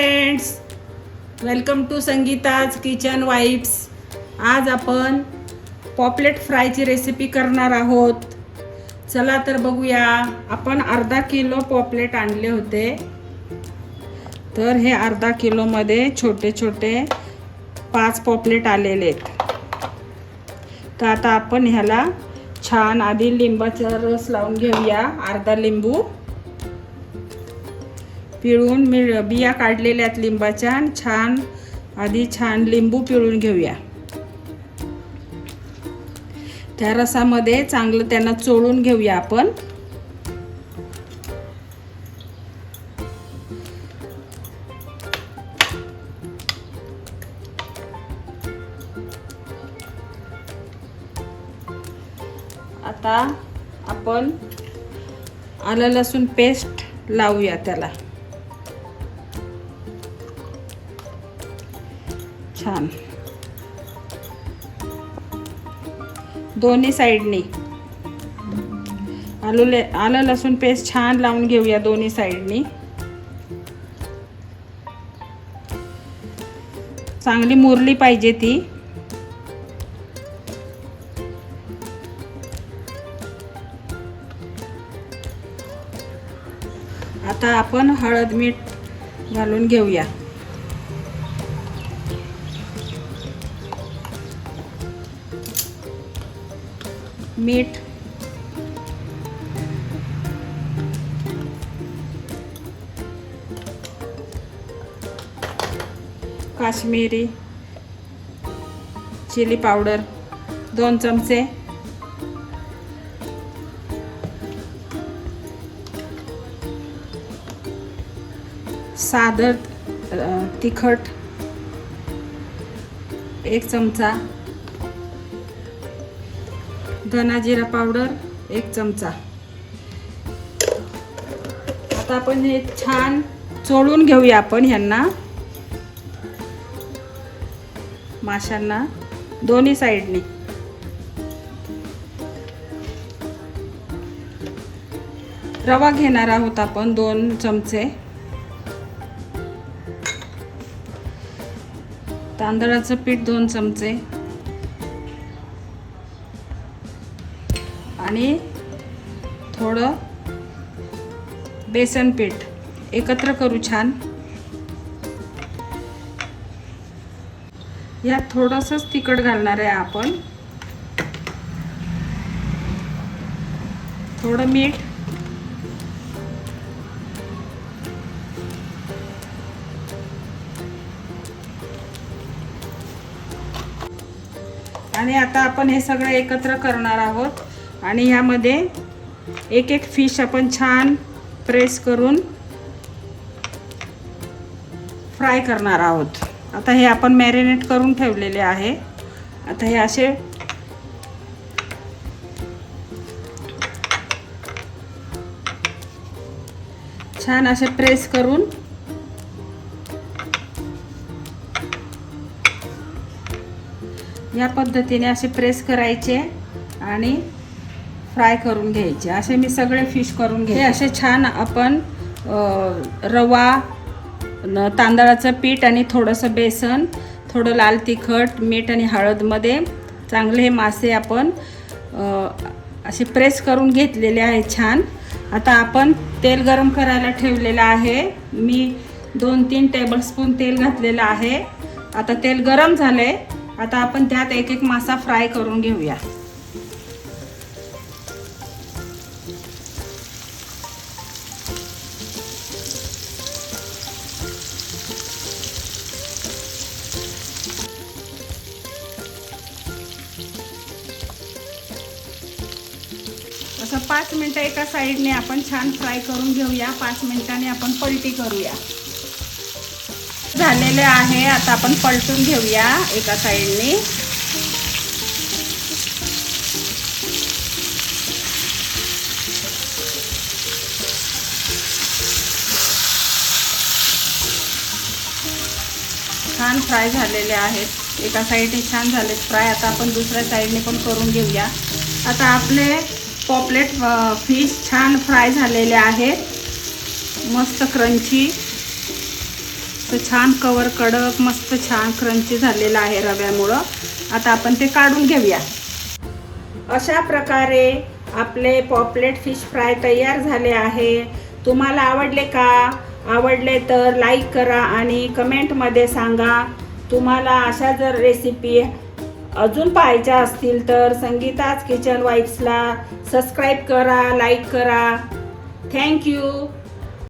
Friends welcome to Sangeeta's kitchen vibes आज आपण paplet फ्रायची recipe करणार आहोत. चला तर बघूया. आपण अर्धा किलो पॉपलेट आणले होते. तर हे अर्धा किलोमध्ये छोटे छोटे पाच पॉपलेट आलेले आहेत. तर आता आपण ह्याला छान आधी लिंबाचा रस लावून घेऊया. अर्धा लिंबू. पिळून मी बिया काढलेल्या आहेत लिंबाच्या आणि छान आधी छान लिंबू पिळून घेऊया. त्या रसामध्ये चांगलं त्यांना चोळून घेऊया आपण. आता आपण आलं लसूण पेस्ट लावूया त्याला. छान. दोन्ही साईडनी आलू ले आलं लसूण पेस्ट छान लावून घेऊया दोन्ही साईडनी चांगली मुरली पाहिजे ती. आता आपण हळद मीठ घालून घेऊया. मीठ. काश्मीरी. Chilli powder. दोन चमचे. साधं तिखट. एक चमचा. धना जिरा पावडर एक चमचा. आता आपण हे छान चोळून घेऊया आपण ह्यांना. माशांना दोन्ही साईडनी. रवा घेणार आहोत आपण दोन चमचे. तांदळाचं पीठ दोन चमचे. आणि थोडं बेसन पीठ. एकत्र करू छान. यात थोडंसंच तिखट घालणार आहे आपण. थोडं मीठ. आणि आता आपण हे सगळं एकत्र करणार आहोत. आणि ह्यामध्ये एक एक फिश आपण छान प्रेस करून फ्राय करणार आहोत. आता हे आपण मॅरिनेट करून ठेवलेले आहे. आता हे असे छान असे प्रेस करून या पद्धतीने असे प्रेस करायचे आणि फ्राय करून घ्यायचे. असे मी सगळे फिश करून घे. असे छान आपण रवा तांदळाचं पीठ आणि थोडंसं बेसन थोडं लाल तिखट मीठ आणि हळदमध्ये चांगले हे मासे आपण असे प्रेस करून घेतलेले आहे छान. आता आपण तेल गरम करायला ठेवलेलं आहे. मी दोन तीन टेबलस्पून तेल घातलेलं आहे. आता तेल गरम झालं आहे आता आपण त्यात एक एक मासा फ्राय करून घेऊया. असं पाच मिनटं एका साईडने आपण छान फ्राय करून घेऊया. पाच मिनटाने आपण पलटी करूया. झालेले आहे. आता आपण पलटून घेऊया एका साईडने. छान फ्राय झालेले आहेत. एका साईडने छान झाले फ्राय. आता आपण दुसऱ्या साईडने पण करून घेऊया. आता आपले पॉपलेट फिश छान फ्राय झालेले आहेत. मस्त क्रंची. तर छान कवर कडक मस्त छान क्रंची झालेला आहे रव्यामुळं. आता आपण ते काढून घेऊया. अशा प्रकारे आपले पॉपलेट फिश फ्राय तयार झाले आहे. तुम्हाला आवडले का? आवडले तर लाईक करा आणि कमेंटमध्ये सांगा. तुम्हाला अशा जर रेसिपी अजून पाहायच्या असतील तर संगीताज किचन वाईफ्सला सबस्क्राईब करा लाईक करा. Thank you